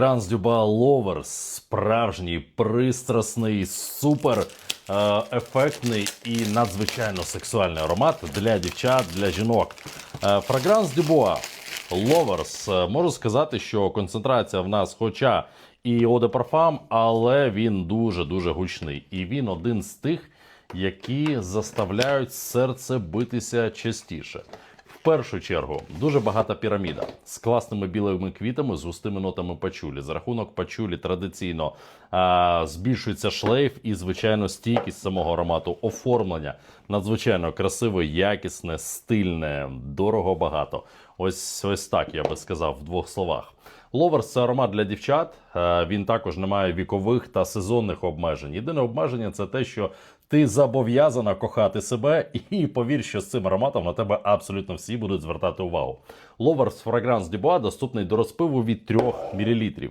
Франс Дюба Ловерс справжній пристрасний, супер е, ефектний і надзвичайно сексуальний аромат для дівчат, для жінок. Е, Фрагранс Дюбуа Ловерс. Можу сказати, що концентрація в нас, хоча і Оде Парфам, але він дуже дуже гучний. І він один з тих, які заставляють серце битися частіше. Першу чергу дуже багата піраміда з класними білими квітами, з густими нотами пачулі. За рахунок пачулі традиційно а, збільшується шлейф і, звичайно, стійкість самого аромату. Оформлення надзвичайно красиве, якісне, стильне, дорого багато. Ось ось так я би сказав в двох словах. Ловерс це аромат для дівчат. Е, Він також не має вікових та сезонних обмежень. Єдине обмеження це те, що ти зобов'язана кохати себе, і повір, що з цим ароматом на тебе абсолютно всі будуть звертати увагу. Ловерс Fragrance Dubois доступний до розпиву від 3 мл.